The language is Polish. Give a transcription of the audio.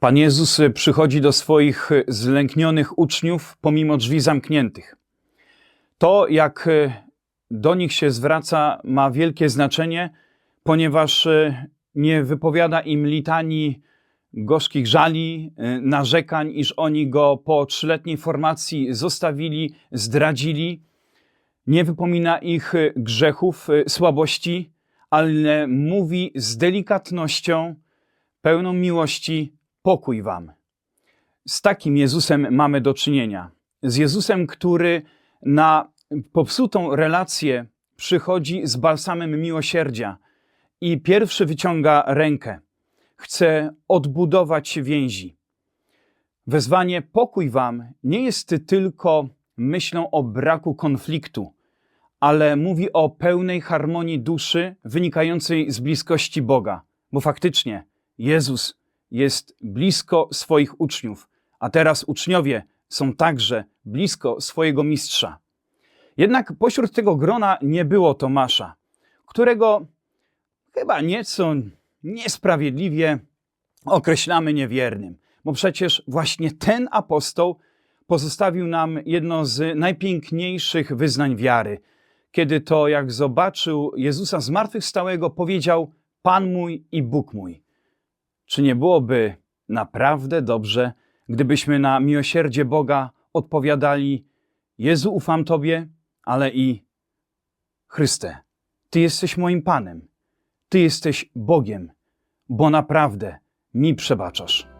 Pan Jezus przychodzi do swoich zlęknionych uczniów pomimo drzwi zamkniętych. To, jak do nich się zwraca, ma wielkie znaczenie, ponieważ nie wypowiada im litanii gorzkich żali, narzekań, iż oni go po trzyletniej formacji zostawili, zdradzili. Nie wypomina ich grzechów, słabości, ale mówi z delikatnością, pełną miłości: pokój wam. Z takim Jezusem mamy do czynienia. Z Jezusem, który na popsutą relację przychodzi z balsamem miłosierdzia i pierwszy wyciąga rękę. Chce odbudować więzi. Wezwanie pokój wam nie jest tylko myślą o braku konfliktu, ale mówi o pełnej harmonii duszy wynikającej z bliskości Boga, bo faktycznie Jezus jest blisko swoich uczniów, a teraz uczniowie są także blisko swojego mistrza. Jednak pośród tego grona nie było Tomasza, którego chyba nieco niesprawiedliwie określamy niewiernym, bo przecież właśnie ten apostoł pozostawił nam jedno z najpiękniejszych wyznań wiary, kiedy to, jak zobaczył Jezusa zmartwychwstałego, powiedział: Pan mój i Bóg mój. Czy nie byłoby naprawdę dobrze, gdybyśmy na miłosierdzie Boga odpowiadali: Jezu, ufam Tobie, ale i Chryste, Ty jesteś moim Panem, Ty jesteś Bogiem, bo naprawdę mi przebaczasz.